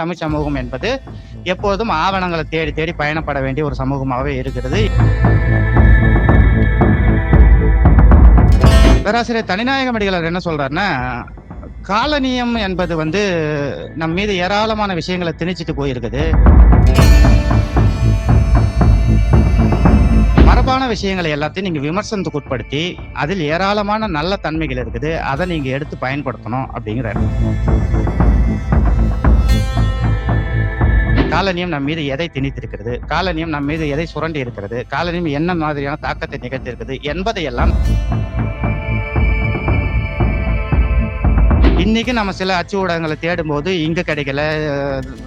தமிழ் சமூகம் என்பது எப்போதும் ஆவணங்களை தேடி தேடி பயணப்பட வேண்டிய ஒரு சமூகமாகவே இருக்கிறது. பேராசிரியர் தனிநாயக அடிகளார் என்ன சொல்றாருன்னா காலனியம் என்பது வந்து நம் மீது ஏராளமான விஷயங்களை திணிச்சிட்டு போயிருக்குது. மரபான விஷயங்களை எல்லாத்தையும் நீங்க விமர்சனத்துக்கு உட்படுத்தி அதில் ஏராளமான நல்ல தன்மைகள் இருக்குது. அதை நீங்க எடுத்து பயன்படுத்தணும் அப்படிங்கிறாரு. காலனியம் நம் மீது எதை திணித்திருக்கிறது? காலனியம் நம் மீது எதை சுரண்டி இருக்கிறது? காலனியம் என்ன மாதிரியான தாக்கத்தை நிகழ்த்திருக்கிறது என்பதையெல்லாம் இன்னைக்கு நம்ம சில அச்சு ஊடகங்களை தேடும் போது இங்க கிடைக்கல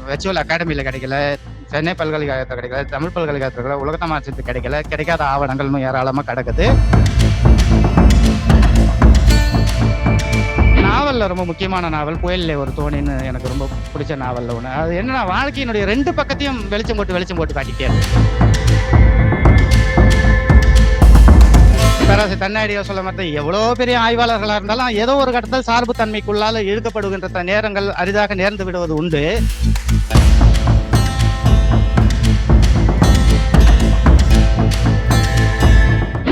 வெர்ச்சுவல் அகாடமியில கிடைக்கல சென்னை பல்கலைக்கழகத்தில் கிடைக்கல தமிழ் பல்கலைக்கழகத்தில் கிடைக்கல உலக கிடைக்கல கிடைக்காத ஆவணங்களும் ஏராளமாக கிடக்குது. நாவல்ல ரொம்ப முக்கியமான நாவல் புயலில் ஒரு தோணின்னு எனக்கு ரொம்ப பிடிச்ச நாவலில் ஒன்று அது என்னன்னா வாழ்க்கையினுடைய ரெண்டு பக்கத்தையும் வெளிச்சம் போட்டு வெளிச்சம் போட்டு காட்டிட்டே பேராசி தன்னாடியா சொல்ல மாதிரி எவ்வளோ பெரிய ஆய்வாளர்களாக இருந்தாலும் ஏதோ ஒரு கட்டத்தில் சார்பு தன்மைக்குள்ளால் இழுக்கப்படுகின்ற நேரங்கள் அரிதாக நேர்ந்து விடுவது உண்டு.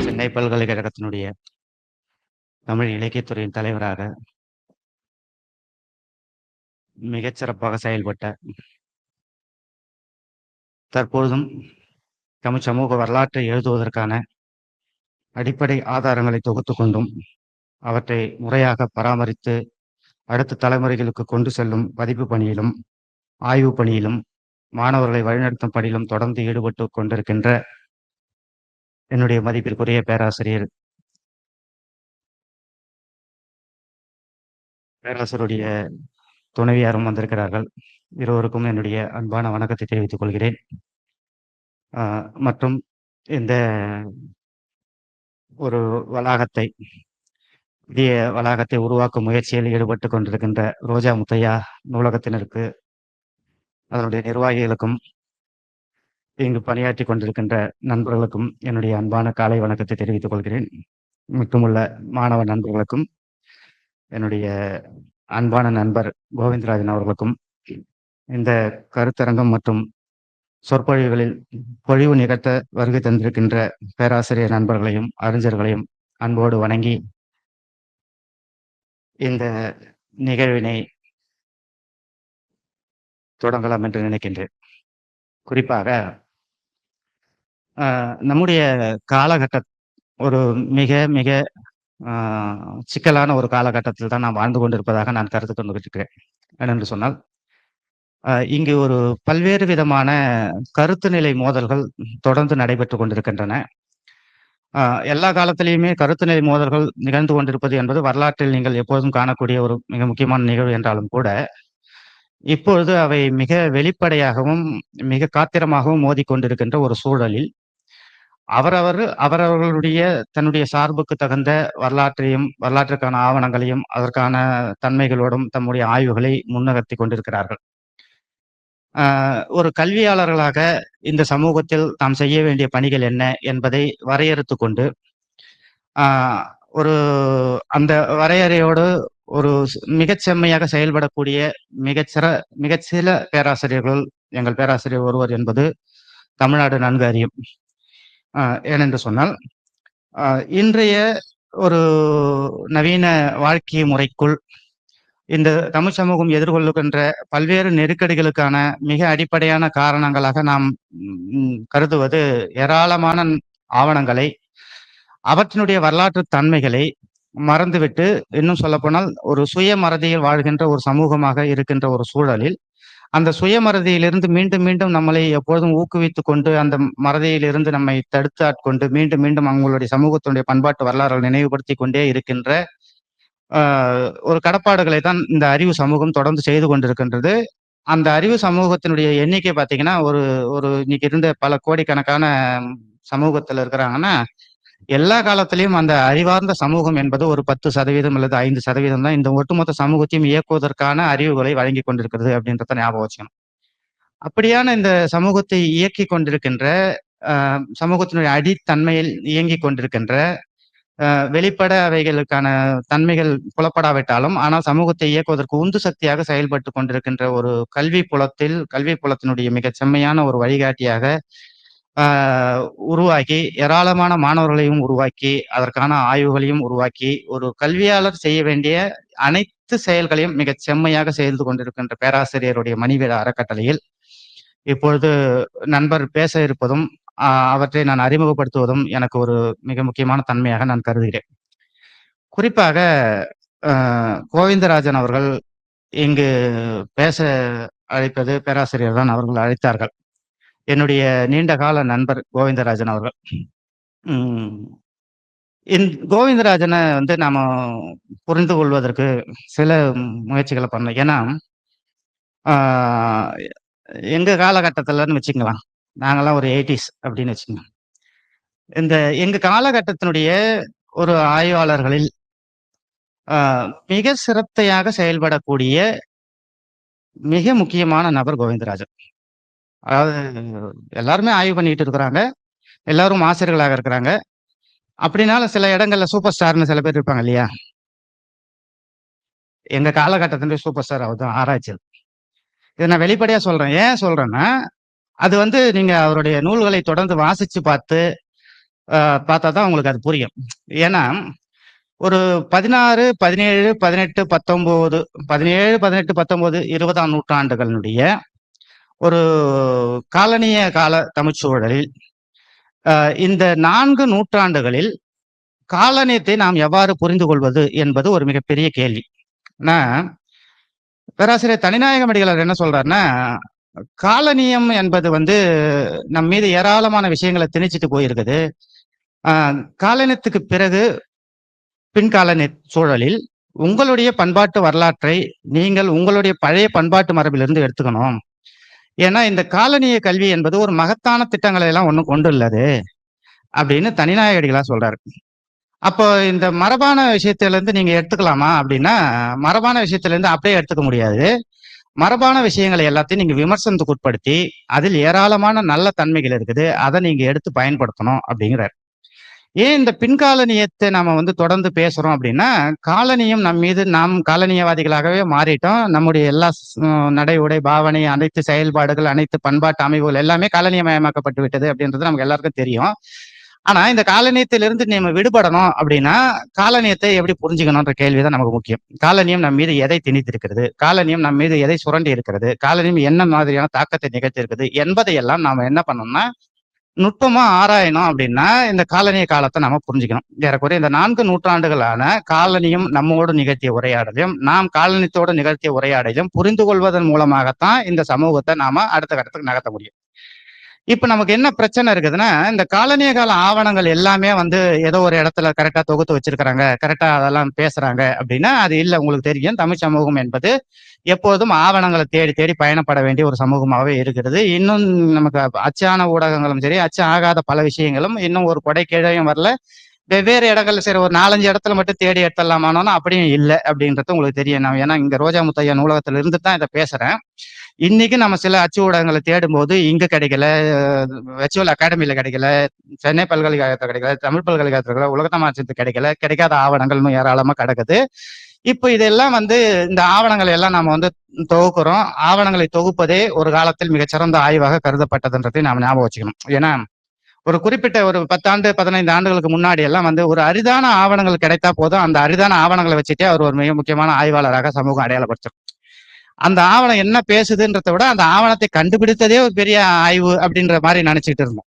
சென்னை பல்கலைக்கழகத்தினுடைய தமிழ் இலக்கியத்துறையின் தலைவராக மிகச்சிறப்பாக செயல்பட்ட தற்பொழுதும் தமிழ் சமூக வரலாற்றை எழுதுவதற்கான அடிப்படை ஆதாரங்களை தொகுத்து கொண்டும் அவற்றை முறையாக பராமரித்து அடுத்த தலைமுறைகளுக்கு கொண்டு செல்லும் பதிப்பு பணியிலும் ஆய்வு பணியிலும் மாணவர்களை வழிநடத்தும் பணியிலும் தொடர்ந்து ஈடுபட்டு கொண்டிருக்கின்ற என்னுடைய மதிப்பிற்குரிய பேராசிரியர் பேராசிரியருடைய துணைவியாரும் வந்திருக்கிறார்கள். இருவருக்கும் என்னுடைய அன்பான வணக்கத்தை தெரிவித்துக் கொள்கிறேன். மற்றும் இந்த ஒரு வளாகத்தை புதிய வளாகத்தை உருவாக்கும் முயற்சியில் ஈடுபட்டு கொண்டிருக்கின்ற ரோஜா முத்தையா நூலகத்தினருக்கு அதனுடைய நிர்வாகிகளுக்கும் இங்கு பணியாற்றி கொண்டிருக்கின்ற நண்பர்களுக்கும் என்னுடைய அன்பான காலை வணக்கத்தை தெரிவித்துக் கொள்கிறேன். மட்டுமுள்ள மாணவ நண்பர்களுக்கும் என்னுடைய அன்பான நண்பர் கோவிந்தராஜன் அவர்களுக்கும் இந்த கருத்தரங்கம் மற்றும் சொற்பொழிவுகளில் பொழிவு நிகழ்த்த வருகை தந்திருக்கின்ற பேராசிரியர் நண்பர்களையும் அறிஞர்களையும் அன்போடு வணங்கி இந்த நிகழ்வினை தொடங்கலாம் என்று நினைக்கின்றேன். குறிப்பாக ஆஹ், நம்முடைய காலகட்ட ஒரு மிக மிக சிக்கலான ஒரு காலகட்டத்தில் தான் நாம் வாழ்ந்து கொண்டிருப்பதாக நான் கருத்து கொண்டிருக்கிறேன் ஏனென்று சொன்னால் இங்கு ஒரு பல்வேறு விதமான கருத்து நிலை மோதல்கள் தொடர்ந்து நடைபெற்று கொண்டிருக்கின்றன. எல்லா காலத்திலேயுமே கருத்து நிலை மோதல்கள் நிகழ்ந்து கொண்டிருப்பது என்பது வரலாற்றில் நீங்கள் எப்போதும் காணக்கூடிய ஒரு மிக முக்கியமான நிகழ்வு என்றாலும் கூட இப்பொழுது அவை மிக வெளிப்படையாகவும் மிக காத்திரமாகவும் மோதிக்கொண்டிருக்கின்ற ஒரு சூழலில் அவரவர் அவரவர்களுடைய தன்னுடைய சார்புக்கு தகுந்த வரலாற்றையும் வரலாற்றுக்கான ஆவணங்களையும் அதற்கான தன்மைகளோடும் தம்முடைய ஆய்வுகளை முன்னகர்த்தி கொண்டிருக்கிறார்கள். ஆஹ் ஒரு கல்வியாளர்களாக இந்த சமூகத்தில் தாம் செய்ய வேண்டிய பணிகள் என்ன என்பதை வரையறுத்து கொண்டு ஆஹ் ஒரு அந்த வரையறையோடு ஒரு மிகச்செம்மையாக செம்மையாக செயல்படக்கூடிய மிகச்சிற மிகச்சில பேராசிரியர்கள் எங்கள் பேராசிரியர் ஒருவர் என்பது தமிழ்நாடு நன்கு அறியும். ஏனென்று சொன்னால் இன்றைய ஒரு நவீன வாழ்க்கை முறைக்குள் இந்த தமிழ் சமூகம் எதிர்கொள்ளுகின்ற பல்வேறு நெருக்கடிகளுக்கான மிக அடிப்படையான காரணங்களாக நாம் கருதுவது ஏராளமான ஆவணங்களை அவற்றினுடைய வரலாற்று தன்மைகளை மறந்துவிட்டு இன்னும் சொல்லப்போனால் ஒரு சுயமறதியில் வாழ்கின்ற ஒரு சமூகமாக இருக்கின்ற ஒரு சூழலில் அந்த சுயமறதியிலிருந்து மீண்டும் மீண்டும் நம்மளை எப்பொழுதும் ஊக்குவித்துக் கொண்டு அந்த மறதியிலிருந்து நம்மை தடுத்து ஆட்கொண்டு மீண்டும் மீண்டும் அவங்களுடைய சமூகத்தினுடைய பண்பாட்டு வரலாறுகளை நினைவுபடுத்தி கொண்டே இருக்கின்ற ஆஹ், ஒரு கடப்பாடுகளை தான் இந்த அறிவு சமூகம் தொடர்ந்து செய்து கொண்டிருக்கின்றது. அந்த அறிவு சமூகத்தினுடைய எண்ணிக்கை பார்த்தீங்கன்னா ஒரு ஒரு இன்னைக்கு இருந்த பல கோடிக்கணக்கான சமூகத்துல இருக்கிறாங்கன்னா எல்லா காலத்திலையும் அந்த அறிவார்ந்த சமூகம் என்பது ஒரு பத்து சதவீதம் அல்லது ஐந்து சதவீதம் தான். இந்த ஒட்டுமொத்த சமூகத்தையும் இயக்குவதற்கான அறிவுகளை வழங்கி கொண்டிருக்கிறது அப்படின்றத ஞாபகம் வச்சுக்கணும். அப்படியான இந்த சமூகத்தை இயக்கி கொண்டிருக்கின்ற ஆஹ், சமூகத்தினுடைய அடித்தன்மையில் இயங்கி கொண்டிருக்கின்ற வெளிப்பட அவைகளுக்கான தன்மைகள் புலப்படாவிட்டாலும் ஆனால் சமூகத்தை இயக்குவதற்கு உந்து சக்தியாக செயல்பட்டு கொண்டிருக்கின்ற ஒரு கல்வி புலத்தில் கல்வி புலத்தினுடைய மிகச் செம்மையான ஒரு வழிகாட்டியாக உருவாக்கி ஏராளமான மாணவர்களையும் உருவாக்கி அதற்கான ஆய்வுகளையும் உருவாக்கி ஒரு கல்வியாளர் செய்ய வேண்டிய அனைத்து செயல்களையும் மிகச் செம்மையாக செய்து கொண்டிருக்கின்ற பேராசிரியருடைய மணிவேட அறக்கட்டளையில் இப்பொழுது நண்பர் பேச இருப்பதும் அவற்றை நான் அறிமுகப்படுத்துவதும் எனக்கு ஒரு மிக முக்கியமான தன்மையாக நான் கருதுகிறேன். குறிப்பாக கோவிந்தராஜன் அவர்கள் இங்கு பேச அழைப்பது பேராசிரியர் தான் அவர்கள் அழைத்தார்கள். என்னுடைய நீண்ட கால நண்பர் கோவிந்தராஜன் அவர்கள். இந் கோவிந்தராஜனை வந்து நாம புரிந்து கொள்வதற்கு சில முயற்சிகளை பண்ணோம் ஏன்னா எங்கள் எங்க காலகட்டத்திலன்னு வச்சுக்கலாம். நாங்கெல்லாம் ஒரு எயிட்டிஸ் அப்படின்னு வச்சுக்கலாம் இந்த எங்க காலகட்டத்தினுடைய ஒரு ஆய்வாளர்களில் மிக சிரத்தையாக செயல்படக்கூடிய மிக முக்கியமான நபர் கோவிந்தராஜன். அதாவது எல்லாருமே ஆய்வு பண்ணிட்டு இருக்கிறாங்க. எல்லாரும் ஆசிரியர்களாக இருக்கிறாங்க. அப்படின்னாலும் சில இடங்கள்ல சூப்பர் ஸ்டார்னு சில பேர் இருப்பாங்க இல்லையா? எங்க காலகட்டத்தினுடைய சூப்பர் ஸ்டார் அவர்தான் ஆராய்ச்சி. இதை நான் வெளிப்படையா சொல்றேன். ஏன் சொல்றேன்னா அது வந்து நீங்க அவருடைய நூல்களை தொடர்ந்து வாசிச்சு பார்த்து பார்த்தா தான் உங்களுக்கு அது புரியும். ஏன்னா ஒரு பதினாறு பதினேழு பதினெட்டு பத்தொன்பது பதினேழு பதினெட்டு பத்தொன்பது இருபதாம் நூற்றாண்டுகளினுடைய ஒரு காலனிய கால தமிழ்ச்சூழலில் இந்த நான்கு நூற்றாண்டுகளில் காலனியத்தை நாம் எவ்வாறு புரிந்து கொள்வது என்பது ஒரு மிகப்பெரிய கேள்வி. நான் பேராசிரியர் தனிநாயகம் அடிகளார் என்ன சொல்றாருன்னா காலனியம் என்பது வந்து நம் மீது ஏராளமான விஷயங்களை திணிச்சிட்டு போயிருக்குது. காலனியத்துக்கு பிறகு பின்காலனி சூழலில் உங்களுடைய பண்பாட்டு வரலாற்றை நீங்கள் உங்களுடைய பழைய பண்பாட்டு மரபிலிருந்து எடுத்துக்கணும். ஏன்னா இந்த காலனிய கல்வி என்பது ஒரு மகத்தான திட்டங்களை எல்லாம் ஒன்றும் கொண்டு உள்ளது அப்படின்னு தனிநாயகடிகளா சொல்றாரு. அப்போ இந்த மரபான விஷயத்திலேருந்து நீங்க எடுத்துக்கலாமா அப்படின்னா மரபான விஷயத்திலேருந்து அப்படியே எடுத்துக்க முடியாது. மரபான விஷயங்களை எல்லாத்தையும் நீங்க விமர்சனத்துக்கு உட்படுத்தி அதில் ஏராளமான நல்ல தன்மைகள் இருக்குது. அதை நீங்க எடுத்து பயன்படுத்தணும் அப்படிங்கிறார். ஏன் இந்த பின்காலனியத்தை நாம வந்து தொடர்ந்து பேசுறோம் அப்படின்னா காலனியம் நம் மீது நாம் காலனியவாதிகளாகவே மாறிட்டோம். நம்முடைய எல்லா நடை உடை பாவனை அனைத்து செயல்பாடுகள் அனைத்து பண்பாட்டு அமைப்புகள் எல்லாமே காலனியமயமாக்கப்பட்டு விட்டது அப்படின்றது நமக்கு எல்லாருக்கும் தெரியும். ஆனா இந்த காலனியத்திலிருந்து நம்ம விடுபடணும் அப்படின்னா காலனியத்தை எப்படி புரிஞ்சுக்கணும்ன்ற கேள்விதான் நமக்கு முக்கியம். காலனியம் நம் மீது எதை திணித்திருக்கிறது? காலனியம் நம் மீது எதை சுரண்டி இருக்கிறது காலனியம் என்ன மாதிரியான தாக்கத்தை நிகழ்த்தி இருக்குது என்பதையெல்லாம் நாம என்ன பண்ணோம்னா நுட்பமா ஆராயணும் அப்படின்னா இந்த காலனிய காலத்தை நாம புரிஞ்சுக்கணும். ஏறக்குறைய இந்த நான்கு நூற்றாண்டுகளான காலனியும் நம்மோடு நிகழ்த்திய உரையாடலையும் நாம் காலனியத்தோடு நிகழ்த்திய உரையாடலையும் புரிந்து கொள்வதன் மூலமாகத்தான் இந்த சமூகத்தை நாம அடுத்த கட்டத்துக்கு நகர்த்த முடியும். இப்ப நமக்கு என்ன பிரச்சனை இருக்குதுன்னா இந்த காலனிய கால ஆவணங்கள் எல்லாமே வந்து ஏதோ ஒரு இடத்துல கரெக்டா தொகுத்து வச்சிருக்கிறாங்க கரெக்டா அதெல்லாம் பேசுறாங்க அப்படின்னா அது இல்ல உங்களுக்கு தெரியும். தமிழ் சமூகம் என்பது எப்போதும் ஆவணங்களை தேடி தேடி பயணப்பட வேண்டிய ஒரு சமூகமாகவே இருக்கிறது. இன்னும் நமக்கு அச்சான ஊடகங்களும் சரி அச்சு ஆகாத பல விஷயங்களும் இன்னும் ஒரு கொடை கீழையும் வரல. வெவ்வேறு இடங்கள்ல சரி ஒரு நாலஞ்சு இடத்துல மட்டும் தேடி எடுத்துடலாமானோன்னா அப்படியும் இல்லை அப்படின்றது உங்களுக்கு தெரியும். நான் ஏன்னா இங்க ரோஜா முத்தையா நூலகத்துல இருந்து தான் இதை பேசுறேன். இன்னைக்கு நம்ம சில அச்சு ஊடகங்களை தேடும்போது இங்க கிடைக்கல வெச்சுவல் அகாடமியில கிடைக்கல சென்னை பல்கலைக்கழகத்தில் கிடைக்கல தமிழ் பல்கலைக்கழகத்தில் கிடைக்கல உலகத்தமாச்சத்து கிடைக்கல கிடைக்காத ஆவணங்கள்னு ஏராளமாக ஏராளமா கிடக்குது. இப்போ இதெல்லாம் வந்து இந்த ஆவணங்களை எல்லாம் நாம வந்து தொகுக்கிறோம். ஆவணங்களை தொகுப்பதே ஒரு காலத்தில் மிகச்சிறந்த ஆய்வாக கருதப்பட்டதுன்றதை நாம ஞாபகம் வச்சுக்கணும். ஏன்னா ஒரு குறிப்பிட்ட ஒரு பத்தாண்டு பதினைந்து ஆண்டுகளுக்கு முன்னாடி எல்லாம் வந்து ஒரு அரிதான ஆவணங்கள் கிடைத்தா போதும். அந்த அரிதான ஆவணங்களை வச்சுட்டே அவர் ஒரு மிக முக்கியமான ஆய்வாளராக சமூகம் அடையாளப்படுத்தும் அந்த ஆவணம் என்ன பேசுதுன்றதை விட அந்த ஆவணத்தை கண்டுபிடித்ததே ஒரு பெரிய ஆய்வு அப்படின்ற மாதிரி நினைச்சிட்டு இருந்தோம்.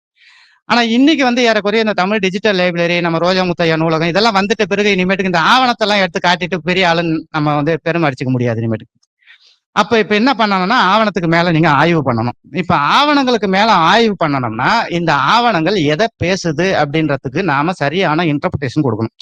ஆனா இன்னைக்கு வந்து ஏறக்குறைய இந்த தமிழ் டிஜிட்டல் லைப்ரரி நம்ம ரோஜா முத்தையா நூலகம் இதெல்லாம் வந்துட்ட பிறகு இனிமேட்டுக்கு இந்த ஆவணத்தை எல்லாம் எடுத்து காட்டிட்டு பெரிய ஆளுன்னு நம்ம வந்து பெருமை அடிச்சுக்க முடியாது இனிமேட்டுக்கு. அப்ப இப்ப என்ன பண்ணணும்னா ஆவணத்துக்கு மேல நீங்க ஆய்வு பண்ணணும். இப்ப ஆவணங்களுக்கு மேல ஆய்வு பண்ணணும்னா இந்த ஆவணங்கள் எதை பேசுது அப்படின்றதுக்கு நாம சரியான இன்டர்பிரேஷன் கொடுக்கணும்.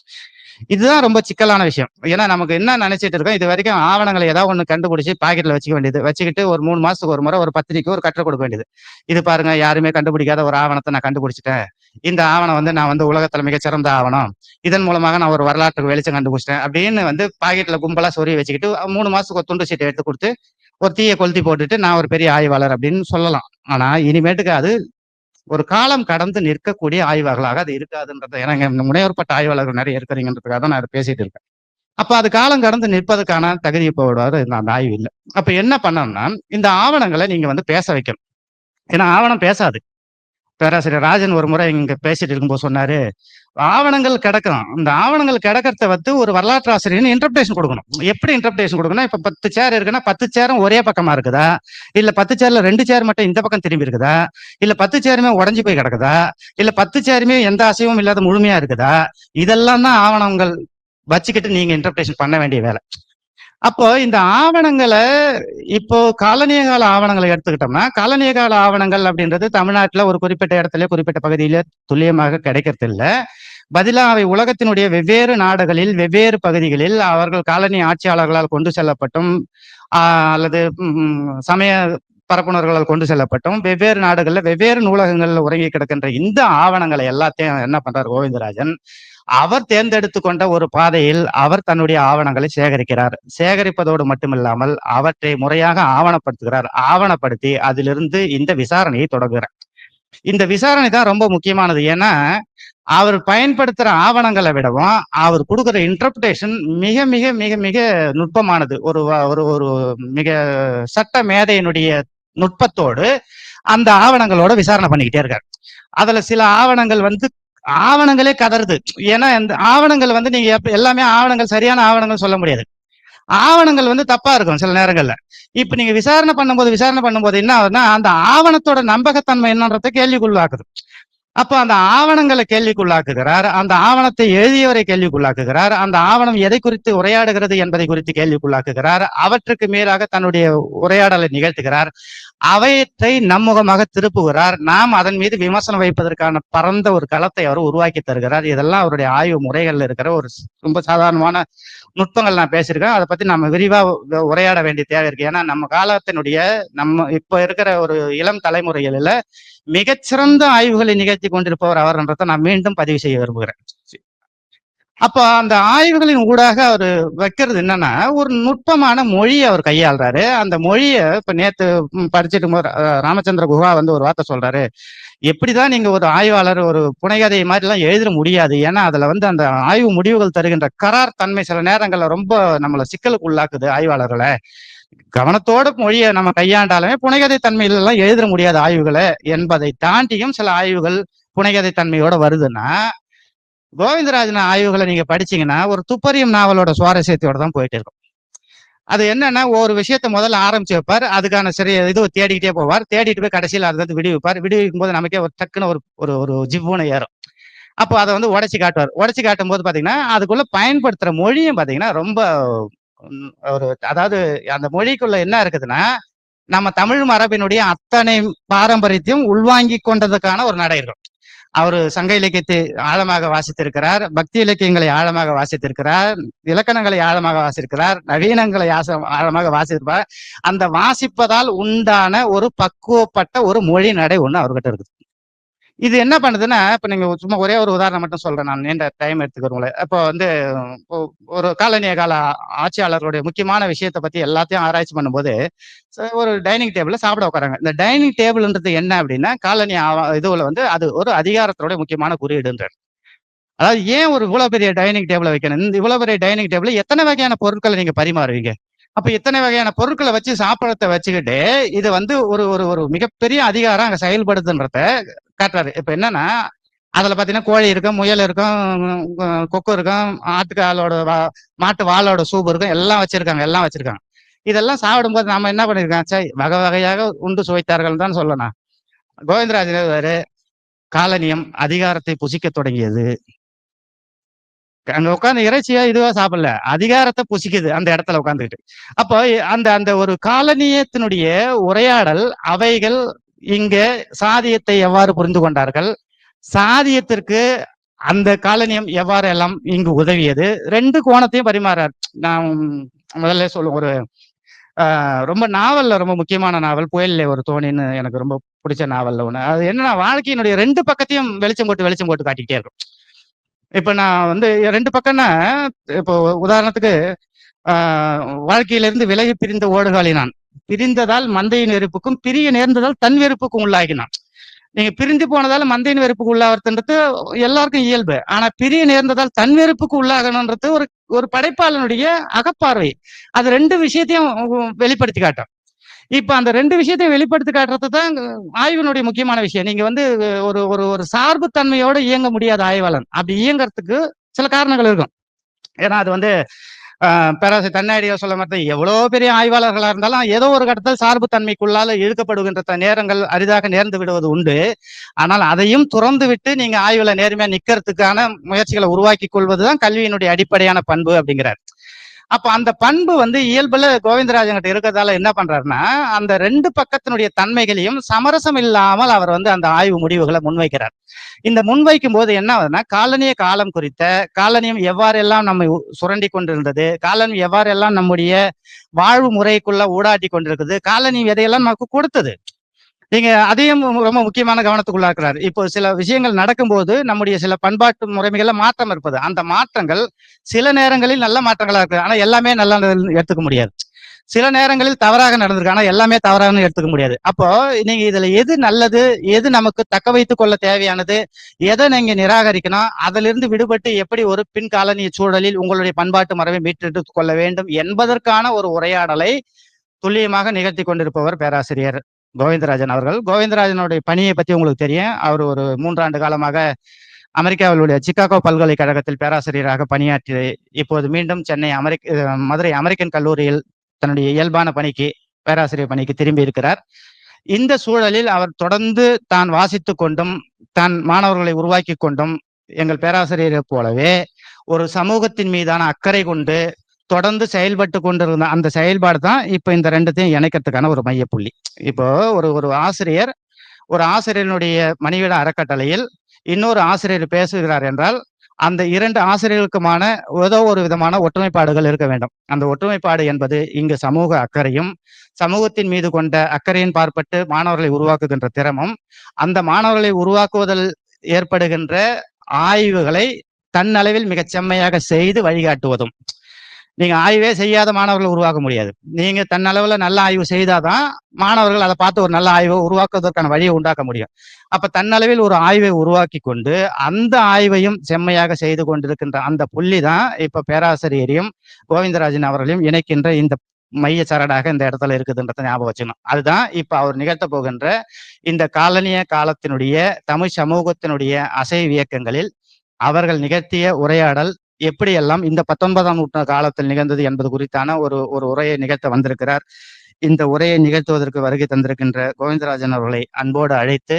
இதுதான் ரொம்ப சிக்கலான விஷயம். ஏன்னா நமக்கு என்ன நினைச்சிட்டு இருக்கோம் இது வரைக்கும் ஆவணங்களை ஏதாவது ஒன்று கண்டுபிடிச்சி பாக்கெட்ல வச்சுக்க வேண்டியது. வச்சுக்கிட்டு ஒரு மூணு மாசத்துக்கு ஒரு முறை ஒரு பத்திரிக்கை ஒரு கட்டுரை கொடுக்க வேண்டியது. இது பாருங்க யாருமே கண்டுபிடிக்காத ஒரு ஆவணத்தை நான் கண்டுபிடிச்சிட்டேன். இந்த ஆவணம் வந்து நான் வந்து உலகத்துல சிறந்த ஆவணம். இதன் மூலமாக நான் ஒரு வரலாற்றுக்கு வெளிச்சம் கண்டுபிடிச்சிட்டேன். அப்படின்னு வந்து பாக்கெட்ல கும்பலா சொறி வச்சுக்கிட்டு மூணு மாசத்துக்கு ஒரு துண்டு சீட்டை எடுத்து கொடுத்து ஒரு தீயை கொளுத்தி போட்டுட்டு நான் ஒரு பெரிய ஆய்வாளர் அப்படின்னு சொல்லலாம். ஆனா இனிமேட்டுக்கு அது ஒரு காலம் கடந்து நிற்கக்கூடிய ஆய்வுகளாக அது இருக்காதுன்றது. ஏன்னா முனைவர்பட்ட ஆய்வாளர்கள் நிறைய இருக்கிறீங்கன்றதுக்காக தான் நான் பேசிட்டு இருக்கேன். அப்ப அது காலம் கடந்து நிற்பதற்கான தகுதி போடுவாரு இந்த அந்த ஆய்வு இல்லை. அப்ப என்ன பண்ணணும்னா இந்த ஆவணங்களை நீங்க வந்து பேச வைக்கணும். ஏன்னா ஆவணம் பேசாது. பேராசிரியர் ராஜன் ஒரு முறை இங்க பேசிட்டு இருக்கும்போது சொன்னாரு ஆவணங்கள் கிடக்கும் இந்த ஆவணங்கள் கிடக்கிறத வந்து ஒரு வரலாற்று ஆசிரியர் இன்டர்பிரேஷன் கொடுக்கணும். எப்படி இன்டர்பிரேஷன் கொடுக்கணும் இப்ப பத்து சேர் இருக்குன்னா பத்து சேரும் ஒரே பக்கமா இருக்குதா? இல்ல பத்து சேர்ல ரெண்டு சேர் மட்டும் இந்த பக்கம் திரும்பி இருக்குதா? இல்ல பத்து சேருமே உடஞ்சி போய் கிடக்குதா? இல்ல பத்து சேருமே எந்த அசைவும் இல்லாத முழுமையா இருக்குதா? இதெல்லாம் தான் ஆவணங்கள் வச்சுக்கிட்டு நீங்க இன்டர்பிரேஷன் பண்ண வேண்டிய வேலை. அப்போ இந்த ஆவணங்களை இப்போ காலனிய கால ஆவணங்களை எடுத்துக்கிட்டோம்னா காலனிய கால ஆவணங்கள் அப்படின்றது தமிழ்நாட்டுல ஒரு குறிப்பிட்ட இடத்துல குறிப்பிட்ட பகுதியில துல்லியமாக கிடைக்கிறது இல்ல பதிலா அவை உலகத்தினுடைய வெவ்வேறு நாடுகளில் வெவ்வேறு பகுதிகளில் அவர்கள் காலனி ஆட்சியாளர்களால் கொண்டு செல்லப்பட்டும் அல்லது சமய பரப்புணர்களால் கொண்டு செல்லப்பட்டும் வெவ்வேறு நாடுகள்ல வெவ்வேறு நூலகங்கள்ல உறங்கி கிடக்கின்ற இந்த ஆவணங்களை எல்லாத்தையும் என்ன பண்றார் கோவிந்தராஜன்? அவர் தேர்ந்தெடுத்து கொண்ட ஒரு பாதையில் அவர் தன்னுடைய ஆவணங்களை சேகரிக்கிறார். சேகரிப்பதோடு மட்டுமில்லாமல் அவற்றை முறையாக ஆவணப்படுத்துகிறார். ஆவணப்படுத்தி அதிலிருந்து இந்த விசாரணையை தொடங்குகிறார். இந்த விசாரணை தான் ரொம்ப முக்கியமானது. ஏன்னா அவர் பயன்படுத்துற ஆவணங்களை விடவும் அவர் கொடுக்குற இன்டர்பிரேஷன் மிக மிக மிக மிக நுட்பமானது. ஒரு ஒரு ஒரு மிக சட்ட மேதையினுடைய நுட்பத்தோடு அந்த ஆவணங்களோட விசாரணை பண்ணிக்கிட்டே இருக்காரு. அதுல சில ஆவணங்கள் வந்து ஆவணங்களே கதறுது. ஏன்னா இந்த ஆவணங்கள் வந்து நீங்க எல்லாமே ஆவணங்கள் சரியான ஆவணங்கள் சொல்ல முடியாது. ஆவணங்கள் வந்து தப்பா இருக்கும் சில நேரங்கள்ல. இப்ப நீங்க விசாரணை பண்ணும்போது விசாரணை பண்ணும்போது என்ன ஆகுதுன்னா அந்த ஆவணத்தோட நம்பகத்தன்மை என்னன்றதை கேள்விக்குள்ளாக்குது. அப்போ அந்த ஆவணங்களை கேள்விக்குள்ளாக்குகிறார் அந்த ஆவணத்தை எழுதியவரை கேள்விக்குள்ளாக்குகிறார் அந்த ஆவணம் எதை குறித்து உரையாடுகிறது என்பதை குறித்து கேள்விக்குள்ளாக்குகிறார் அவற்றுக்கு மேலாக தன்னுடைய உரையாடலை நிகழ்த்துகிறார். அவயத்தை நம்முகமாக திருப்புகிறார். நாம் அதன் மீது விமர்சனம் வைப்பதற்கான பரந்த ஒரு களத்தை அவர் உருவாக்கி தருகிறார். இதெல்லாம் அவருடைய ஆய்வு முறைகள்ல இருக்கிற ஒரு ரொம்ப சாதாரணமான நுட்பங்கள் நான் பேசியிருக்கேன். அதை பத்தி நம்ம விரிவா உரையாட வேண்டிய தேவை இருக்கு. ஏன்னா நம்ம காலத்தினுடைய நம்ம இப்ப இருக்கிற ஒரு இளம் தலைமுறைகளில மிகச்சிறந்த ஆய்வுகளை நிகழ்த்தி கொண்டிருப்பவர் அவர்ன்றதை நான் மீண்டும் பதிவு செய்ய விரும்புகிறேன். அப்போ அந்த ஆய்வுகளின் ஊடாக அவர் வைக்கிறது என்னன்னா ஒரு நுட்பமான மொழியை அவர் கையாளுறாரு. அந்த மொழியை இப்ப நேத்து படிச்சுட்டு போது ராமச்சந்திர குஹா வந்து ஒரு வார்த்தை சொல்றாரு. எப்படிதான் நீங்க ஒரு ஆய்வாளர் ஒரு புனைகதை மாதிரி எல்லாம் எழுத முடியாது. ஏன்னா அதுல வந்து அந்த ஆய்வு முடிவுகள் தருகின்ற கரார் தன்மை சில நேரங்கள்ல ரொம்ப நம்மளை சிக்கலுக்கு உள்ளாக்குது ஆய்வாளர்களை. கவனத்தோட மொழியை நம்ம கையாண்டாலுமே புனைகதை தன்மையில எல்லாம் எழுத முடியாத ஆய்வுகளை. என்பதை தாண்டியும் சில ஆய்வுகள் புனைகதை தன்மையோட வருதுன்னா கோவிந்தராஜன் ஆய்வுகளை நீங்க படிச்சீங்கன்னா ஒரு துப்பறியும் நாவலோட சுவாரஸ்யத்தோட தான் போயிட்டு இருக்கும். அது என்னன்னா ஒரு விஷயத்தை முதல்ல ஆரம்பிச்சு வைப்பார். அதுக்கான சிறிய இது தேடிக்கிட்டே போவார். தேடிட்டு போய் கடைசியில் அதை வந்து விடுவிப்பார். விடுவிக்கும் போது நமக்கே ஒரு டக்குன்னு ஒரு ஒரு ஒரு ஜிவ்வுன்னு ஏறும். அப்போ அதை வந்து உடச்சி காட்டுவார். உடச்சி காட்டும் போது பாத்தீங்கன்னா அதுக்குள்ள பயன்படுத்துற மொழியும் பாத்தீங்கன்னா ரொம்ப ஒரு அதாவது அந்த மொழிக்குள்ள என்ன இருக்குதுன்னா நம்ம தமிழ் மரபினுடைய அத்தனை பாரம்பரியத்தையும் உள்வாங்கி கொண்டதுக்கான ஒரு நடை இருக்கும். அவர் சங்க இலக்கியத்தை ஆழமாக வாசித்திருக்கிறார் பக்தி இலக்கியங்களை ஆழமாக வாசித்திருக்கிறார் இலக்கணங்களை ஆழமாக வாசித்திருக்கிறார் நவீனங்களை ஆழமாக வாசித்திருப்பார். அந்த வாசிப்பதால் உண்டான ஒரு பக்குவப்பட்ட ஒரு மொழி நடை ஒண்ணு அவர்கிட்ட இருக்குது. இது என்ன பண்ணுதுன்னா இப்போ நீங்கள் சும்மா ஒரே ஒரு உதாரணம் மட்டும் சொல்கிறேன் நான் நீண்ட டைம் எடுத்துக்கிறவங்களே. இப்போ வந்து ஒரு காலனிய கால ஆட்சியாளர்களுடைய முக்கியமான விஷயத்தை பற்றி எல்லாத்தையும் ஆராய்ச்சி பண்ணும்போது ஒரு டைனிங் டேபிளில் சாப்பிட உட்காராங்க. இந்த டைனிங் டேபிள்ன்றது என்ன அப்படின்னா காலனி இதுவில் வந்து அது ஒரு அதிகாரத்தோட முக்கியமான குறியீடுன்றார். அதாவது ஏன் ஒரு இவ்வளோ பெரிய டைனிங் டேபிளை வைக்கணும்? இந்த இவ்வளோ பெரிய டைனிங் டேபிள் எத்தனை வகையான பொருட்களை நீங்கள் பரிமாறுவீங்க? அப்ப இத்தனை வகையான பொருட்களை வச்சு சாப்பிடத்தை வச்சுக்கிட்டு இது வந்து ஒரு ஒரு ஒரு மிகப்பெரிய அதிகாரம் அங்க செயல்படுதுன்றத காட்டுறாரு. இப்ப என்னன்னா அதுல பாத்தீங்கன்னா கோழி இருக்கும் முயல் இருக்கும் கொக்கு இருக்கும் ஆட்டுக்காலோட மாட்டு வாளோட சூப் இருக்கும் எல்லாம் வச்சிருக்காங்க எல்லாம் வச்சிருக்காங்க. இதெல்லாம் சாப்பிடும்போது நாம என்ன பண்ணிருக்கோம் சரி வகை வகையாக உண்டு சுவைத்தார்கள் தான் சொல்லணும். கோவிந்தராஜ் எழுதுவாரு காலனியம் அதிகாரத்தை புசிக்க தொடங்கியது. அங்க உட்காந்து இறைச்சியா இதுவா சாப்பிடல. அதிகாரத்தை புசிக்குது அந்த இடத்துல உட்காந்துக்கிட்டு அப்போ அந்த அந்த ஒரு காலனியத்தினுடைய உரையாடல் அவைகள் இங்க சாதியத்தை எவ்வாறு புரிந்து கொண்டார்கள்? சாதியத்திற்கு அந்த காலனியம் எவ்வாறு எல்லாம் இங்கு உதவியது? ரெண்டு கோணத்தையும் பரிமாறார். நான் முதல்ல சொல்லுவோம் ஒரு ஆஹ், ரொம்ப நாவல்ல ரொம்ப முக்கியமான நாவல் புயல்ல ஒரு தோணின்னு எனக்கு ரொம்ப பிடிச்ச நாவல்ல ஒண்ணு. அது என்னன்னா வாழ்க்கையினுடைய ரெண்டு பக்கத்தையும் வெளிச்சம் போட்டு வெளிச்சம் போட்டு காட்டிக்கிட்டே இருக்கும். இப்ப நான் வந்து ரெண்டு பக்கம்னா இப்போ உதாரணத்துக்கு ஆஹ் வாழ்க்கையிலிருந்து விலகி பிரிந்த ஓடுகாலி நான். பிரிந்ததால் மந்தையின் வெறுப்புக்கும் பிரிய நேர்ந்ததால் தன் வெறுப்புக்கும் உள்ளாகினான். நீங்க பிரிந்து போனதால மந்தையின் வெறுப்புக்கு உள்ளாகிறதுன்றது எல்லாருக்கும் இயல்பு. ஆனா பிரிய நேர்ந்ததால் தன் வெறுப்புக்கு உள்ளாகணுன்றது ஒரு ஒரு படைப்பாளனுடைய அகப்பார்வை. அது ரெண்டு விஷயத்தையும் வெளிப்படுத்தி காட்டும். இப்ப அந்த ரெண்டு விஷயத்தையும் வெளிப்படுத்தி காட்டுறது தான் ஆய்வினுடைய முக்கியமான விஷயம். நீங்க வந்து ஒரு ஒரு ஒரு சார்பு தன்மையோட இயங்க முடியாத ஆய்வாளன். அப்படி இயங்குறதுக்கு சில காரணங்கள் இருக்கும். ஏன்னா அது வந்து பேராசி தன்னாடியோ சொல்ல மாதிரி எவ்வளவு பெரிய ஆய்வாளர்களா இருந்தாலும் ஏதோ ஒரு கட்டத்தில் சார்பு தன்மைக்குள்ளால இழுக்கப்படுகின்ற நேரங்கள் அரிதாக நேர்ந்து விடுவது உண்டு. ஆனால் அதையும் துறந்து விட்டு நீங்க ஆய்வுல நேர்மையா நிக்கிறதுக்கான முயற்சிகளை உருவாக்கி கொள்வதுதான் கல்வியினுடைய அடிப்படையான பண்பு அப்படிங்கிறார். அப்ப அந்த பண்பு வந்து இயல்புல கோவிந்தராஜன் கிட்ட இருக்கிறதால என்ன பண்றாருன்னா அந்த ரெண்டு பக்கத்தினுடைய தன்மைகளையும் சமரசம் இல்லாமல் அவர் வந்து அந்த ஆய்வு முடிவுகளை முன்வைக்கிறார். இந்த முன்வைக்கும் போது என்ன ஆகுதுன்னா காலனிய காலம் குறித்த காலனியம் எவ்வாறெல்லாம் நம்மை சுரண்டி கொண்டிருந்தது காலனியம் எவ்வாறெல்லாம் நம்முடைய வாழ்வு முறைக்குள்ள ஊடாட்டி கொண்டிருக்குது காலனியம் எதையெல்லாம் நமக்கு கொடுத்தது நீங்க அதையும் ரொம்ப முக்கியமான கவனத்துக்குள்ளா இருக்கிறார் இப்போ சில விஷயங்கள் நடக்கும்போது நம்முடைய சில பண்பாட்டு முறைமைகள்ல மாற்றம் இருப்பது. அந்த மாற்றங்கள் சில நேரங்களில் நல்ல மாற்றங்களா இருக்கு. ஆனா எல்லாமே நல்லா எடுத்துக்க முடியாது. சில நேரங்களில் தவறாக நடந்திருக்கு. ஆனா எல்லாமே தவறாக எடுத்துக்க முடியாது. அப்போ நீங்க இதுல எது நல்லது எது நமக்கு தக்க வைத்துக் கொள்ள தேவையானது எதை நீங்க நிராகரிக்கணும் அதிலிருந்து விடுபட்டு எப்படி ஒரு பின் காலனிய சூழலில் உங்களுடைய பண்பாட்டு மரபை மீட்டெடுத்துக் கொள்ள வேண்டும் என்பதற்கான ஒரு உரையாடலை துல்லியமாக நிகழ்த்தி கொண்டிருப்பவர் பேராசிரியர் கோவிந்தராஜன் அவர்கள். கோவிந்தராஜனுடைய பணியை பத்தி உங்களுக்கு தெரியும். அவர் ஒரு மூன்றாண்டு காலமாக அமெரிக்காவில் உள்ள சிக்காகோ பல்கலைக்கழகத்தில் பேராசிரியராக பணியாற்றி இப்போது மீண்டும் சென்னை அமெரிக்க மதுரை அமெரிக்கன் கல்லூரியில் தன்னுடைய இயல்பான பணிக்கு பேராசிரியர் பணிக்கு திரும்பி இருக்கிறார். இந்த சூழலில் அவர் தொடர்ந்து தான் வாசித்து கொண்டும் தான் மாணவர்களை உருவாக்கி கொண்டும் எங்கள் பேராசிரியரை போலவே ஒரு சமூகத்தின் மீதான அக்கறை கொண்டு தொடர்ந்து செயல்பட்டு கொண்டிருந்த அந்த செயல்பாடு தான் இப்போ இந்த ரெண்டுத்தையும் இணைக்கிறதுக்கான ஒரு மையப்புள்ளி. இப்போ ஒரு ஒரு ஆசிரியர் ஒரு ஆசிரியனுடைய மணிவிட அறக்கட்டளையில் இன்னொரு ஆசிரியர் பேசுகிறார் என்றால் அந்த இரண்டு ஆசிரியர்களுக்குமான ஏதோ ஒரு விதமான ஒற்றுமைப்பாடுகள் இருக்க வேண்டும். அந்த ஒற்றுமைப்பாடு என்பது இங்கு சமூக அக்கறையும் சமூகத்தின் மீது கொண்ட அக்கறையின் பார்ப்பட்டு மாணவர்களை உருவாக்குகின்ற திறமும் அந்த மாணவர்களை உருவாக்குவதில் ஏற்படுகின்ற ஆய்வுகளை தன்னளவில் மிகச் செம்மையாக செய்து வழிகாட்டுவதும். நீங்க ஆய்வே செய்யாத மாணவர்களை உருவாக்க முடியாது. நீங்க தன்னளவுல நல்ல ஆய்வு செய்தாதான் மாணவர்கள் அதை பார்த்து ஒரு நல்ல ஆய்வை உருவாக்குவதற்கான வழியை உண்டாக்க முடியும். அப்ப தன்னளவில் ஒரு ஆய்வை உருவாக்கி கொண்டு அந்த ஆய்வையும் செம்மையாக செய்து கொண்டிருக்கின்ற அந்த புள்ளி தான் இப்ப பேராசிரியரையும் கோவிந்தராஜன் அவர்களையும் இணைக்கின்ற இந்த மைய சரடாக இந்த இடத்துல இருக்குதுன்றத ஞாபகம் வச்சுக்கணும். அதுதான் இப்ப அவர் நிகழ்த்த போகின்ற இந்த காலனிய காலத்தினுடைய தமிழ் சமூகத்தினுடைய அசை இயக்கங்களில் அவர்கள் நிகழ்த்திய உரையாடல் எப்படியெல்லாம் இந்த பத்தொன்பதாம் நூற்றாண்டு காலத்தில் நிகழ்ந்தது என்பது குறித்தான ஒரு ஒரு உரையை நிகழ்த்த வந்திருக்கிறார். இந்த உரையை நிகழ்த்துவதற்கு வருகை தந்திருக்கின்ற கோவிந்தராஜன் அவர்களை அன்போடு அழைத்து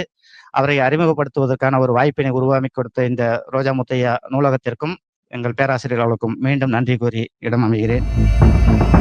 அவரை அறிமுகப்படுத்துவதற்கான ஒரு வாய்ப்பினை உருவாக்கி கொடுத்த இந்த ரோஜா முத்தையா நூலகத்திற்கும் எங்கள் பேராசிரியர்களுக்கும் மீண்டும் நன்றி கூறி இடம் அமைகிறேன்